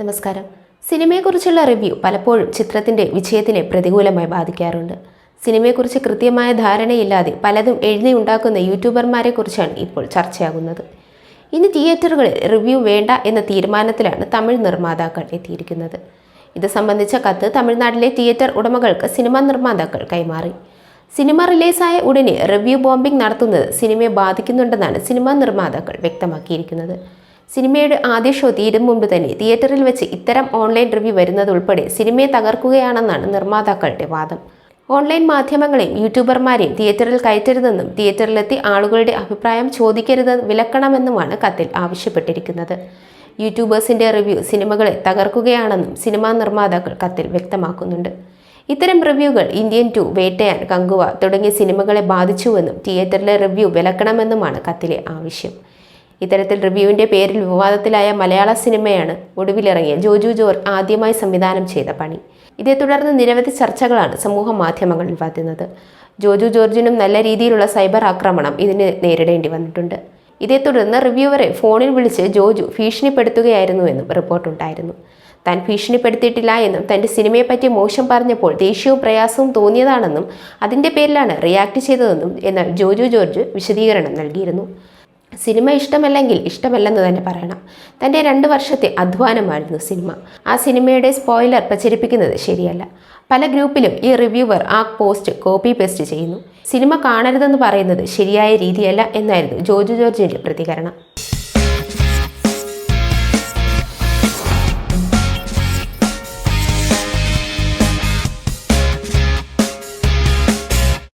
നമസ്കാരം. സിനിമയെക്കുറിച്ചുള്ള റിവ്യൂ പലപ്പോഴും ചിത്രത്തിന്റെ വിജയത്തിനെ പ്രതികൂലമായി ബാധിക്കാറുണ്ട്. സിനിമയെക്കുറിച്ച് കൃത്യമായ ധാരണയില്ലാതെ പലതും എഴുതി ഉണ്ടാക്കുന്ന യൂട്യൂബർമാരെ കുറിച്ചാണ് ഇപ്പോൾ ചർച്ചയാകുന്നത്. ഇനി തിയേറ്ററുകളിൽ റിവ്യൂ വേണ്ട എന്ന തീരുമാനത്തിലാണ് തമിഴ് നിർമ്മാതാക്കൾ എത്തിയിരിക്കുന്നത്. ഇത് സംബന്ധിച്ച കത്ത് തമിഴ്നാട്ടിലെ തിയേറ്റർ ഉടമകൾക്ക് സിനിമാ നിർമ്മാതാക്കൾ കൈമാറി. സിനിമ റിലീസായ ഉടനെ റിവ്യൂ ബോംബിംഗ് നടത്തുന്നത് സിനിമയെ ബാധിക്കുന്നുണ്ടെന്നാണ് സിനിമാ നിർമ്മാതാക്കൾ വ്യക്തമാക്കിയിരിക്കുന്നത്. സിനിമയുടെ ആദ്യ ഷോ തീരും മുമ്പ് തന്നെ തിയേറ്ററിൽ വെച്ച് ഇത്തരം ഓൺലൈൻ റിവ്യൂ വരുന്നതുൾപ്പെടെ സിനിമയെ തകർക്കുകയാണെന്നാണ് നിർമ്മാതാക്കളുടെ വാദം. ഓൺലൈൻ മാധ്യമങ്ങളെയും യൂട്യൂബർമാരെയും തിയേറ്ററിൽ കയറ്റരുതെന്നും തിയേറ്ററിലെത്തി ആളുകളുടെ അഭിപ്രായം ചോദിക്കരുത് വിലക്കണമെന്നുമാണ് കത്തിൽ ആവശ്യപ്പെട്ടിരിക്കുന്നത്. യൂട്യൂബേഴ്സിന്റെ റിവ്യൂ സിനിമകളെ തകർക്കുകയാണെന്നും സിനിമാ നിർമ്മാതാക്കൾ കത്തിൽ വ്യക്തമാക്കുന്നുണ്ട്. ഇത്തരം റിവ്യൂകൾ ഇന്ത്യൻ ടു വേട്ടയാൻ കങ്കുവ തുടങ്ങിയ സിനിമകളെ ബാധിച്ചുവെന്നും തിയേറ്ററിലെ റിവ്യൂ വിലക്കണമെന്നുമാണ് കത്തിലെ ആവശ്യം. ഇത്തരത്തിൽ റിവ്യൂവിന്റെ പേരിൽ വിവാദത്തിലായ മലയാള സിനിമയാണ് ഒടുവിലിറങ്ങിയ ജോജു ജോർജ് ആദ്യമായി സംവിധാനം ചെയ്ത പണി. ഇതേ തുടർന്ന് നിരവധി ചർച്ചകളാണ് സമൂഹ മാധ്യമങ്ങളിൽ വരുന്നത് ജോജു ജോർജിനും നല്ല രീതിയിലുള്ള സൈബർ ആക്രമണം ഇതിന് നേരിടേണ്ടി വന്നിട്ടുണ്ട്. ഇതേ തുടർന്ന് റിവ്യൂവറെ ഫോണിൽ വിളിച്ച് ജോജു ഭീഷണിപ്പെടുത്തുകയായിരുന്നുവെന്നും റിപ്പോർട്ടുണ്ടായിരുന്നു. താൻ ഭീഷണിപ്പെടുത്തിയിട്ടില്ല എന്നും തന്റെ സിനിമയെപ്പറ്റി മോശം പറഞ്ഞപ്പോൾ ദേഷ്യവും പ്രയാസവും തോന്നിയതാണെന്നും അതിന്റെ പേരിലാണ് റിയാക്ട് ചെയ്തതെന്നും എന്നാൽ ജോജു ജോർജ് വിശദീകരണം നൽകിയിരുന്നു. സിനിമ ഇഷ്ടമല്ലെങ്കിൽ ഇഷ്ടമല്ലെന്ന് തന്നെ പറയണം. തന്റെ രണ്ട് വർഷത്തെ അധ്വാനമായിരുന്നു സിനിമ. ആ സിനിമയുടെ സ്പോയിലർ പ്രചരിപ്പിക്കുന്നത് ശരിയല്ല. പല ഗ്രൂപ്പിലും ഈ റിവ്യൂവർ ആ പോസ്റ്റ് കോപ്പി പേസ്റ്റ് ചെയ്യുന്നു. സിനിമ കാണരുതെന്ന് പറയുന്നത് ശരിയായ രീതിയല്ല എന്നായിരുന്നു ജോജു ജോർജിന്റെ പ്രതികരണം.